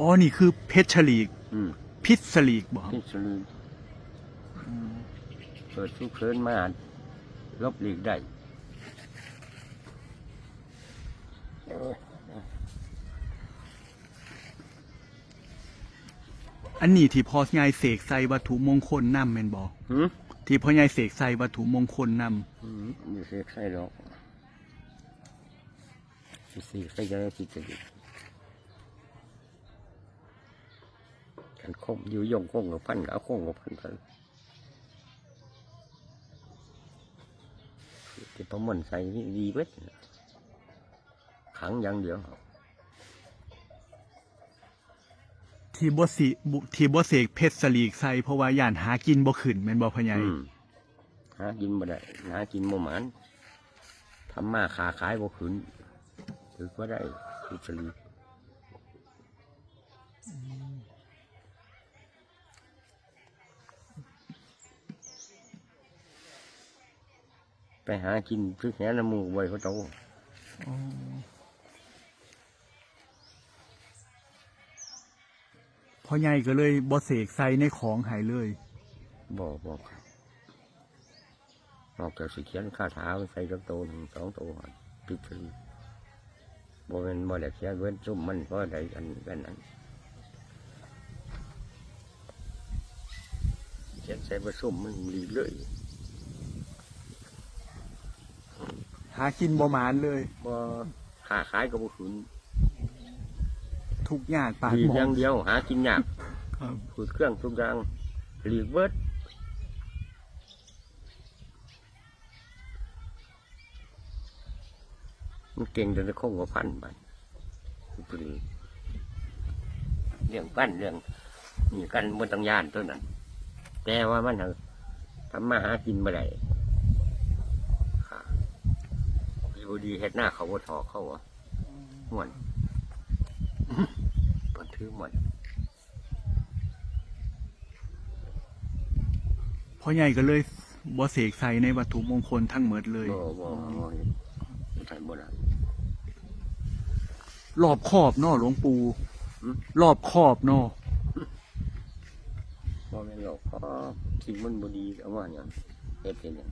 อ๋อ นี่คือเพชรฉลีก อืมพิษสลีกบ่ครับพิษลืมเปิดทุกเคินมาลบหลีกได้อันนี้ที่พ่อใหญ่เสกใส่วัตถุมงคลนำแม่นบ่หืมที่พ่อใหญ่เสกใส่วัตถุมงคลนำอืมอยู่เสกใส่หรอกสิสิใส่จะได้สิจะอยู่ กันคงอยู่ยงคงกับพันกับเอาคงกับพันกันที่ประมันใส่นี่ดีเว้ยขังอย่างเดียวที่บ่สิบุที่บ่เสกเพชรสลีกใส่เพราะว่าย่านหากินบ่ขึ้นแม่นบ่พ่อใหญ่อืมหากินบ่ได้หากินบ่หมานทำมาขาขายบ่ขืนถือว่าได้คือสลี ไปหากินพริกแหนน้ำมูกไว้เขาโตพ่อใหญ่ก็เลยบ่เสกใส่ในของใหายเลยบ่บ่นอกจากสิเขียนคาถาไว้ใส่จักโตหนึ่งสองโตหั่นพริกสลีบ่เป็นบ่ได้เขียนเว้นซุ่มมันก็ได้อันกันนั้นเขียนใส่ผซุ่มมันรีเลย หากินบ่หมานเลย บ่ค้าขายก็บ่ขืนทุกข์ยากปากหลีกหมออย่างเดียว หากินยากครับขูดเครื่องทุกอย่างหลีกเบิดมันเก่งจนจะคงกับพันไปปลีเรื่องปั้นเรื่องนี่กันบนตังยานตัวนั้นแต่ว่ามันทำทำมาหากินมาได้ค่ะ ดีบดีเฮ็ดหน้าเขาบ่ถอกเขาวะม่วนเปิดถือหมดพ่อใหญ่ก็เลยบ่เสกใส่ในวัตถุมงคลทั้งหมดเลยบ่บ่บ่ใส่บ่ได้รอบครอบเนาะหลวงปู่อืมรอบครอบเนาะบ่แม่นหรอกเพราะสิ่งมันบ่ดีเอาว่าหยังเฮ็ดเป็นหยัง